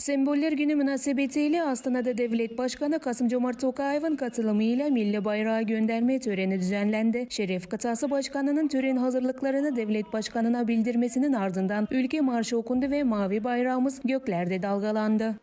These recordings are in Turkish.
Semboller Günü münasebetiyle Astana'da Devlet Başkanı Kasım-Cömert Tokayev'in katılımıyla milli bayrağı gönderme töreni düzenlendi. Şeref Kıtası Başkanı'nın tören hazırlıklarını Devlet Başkanı'na bildirmesinin ardından ülke marşı okundu ve mavi bayrağımız göklerde dalgalandı.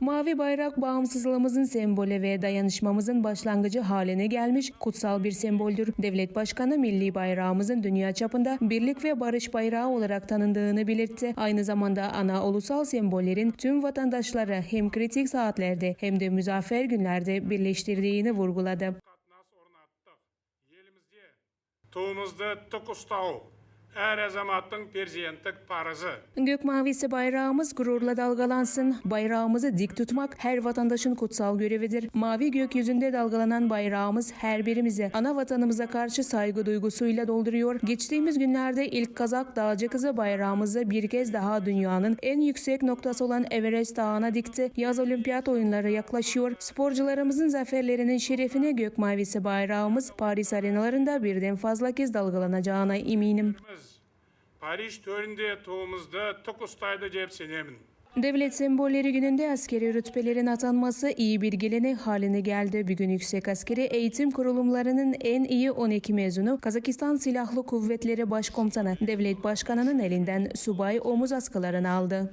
Mavi bayrak bağımsızlığımızın sembolü ve dayanışmamızın başlangıcı haline gelmiş kutsal bir semboldür. Devlet Başkanı milli bayrağımızın dünya çapında birlik ve barış bayrağı olarak tanındığını belirtti. Aynı zamanda ana ulusal sembollerin tüm vatandaşları hem kritik saatlerde hem de müzaffer günlerde birleştirdiğini vurguladı. қатынас орнаттық елімізде туымызды тік ұстау her azamattın prezidentlik parızı. Gök mavisi bayrağımız gururla dalgalansın. Bayrağımızı dik tutmak her vatandaşın kutsal görevidir. Mavi gökyüzünde dalgalanan bayrağımız her birimize, ana vatanımıza karşı saygı duygusuyla dolduruyor. Geçtiğimiz günlerde ilk Kazak Dağcı Kızı bayrağımızı bir kez daha dünyanın en yüksek noktası olan Everest Dağı'na dikti. Yaz olimpiyat oyunları yaklaşıyor. Sporcularımızın zaferlerinin şerefine gök mavisi bayrağımız Paris arenalarında birden fazla kez dalgalanacağına eminim. Paris töründe toğumuzda Tokustay'da cepsenemin. Devlet sembolleri gününde askeri rütbelerin atanması iyi bir gelenek haline geldi. Bir gün Yüksek Askeri Eğitim Kurulumlarının en iyi 12 mezunu Kazakistan Silahlı Kuvvetleri Başkomutanı Devlet Başkanı'nın elinden subay omuz askılarını aldı.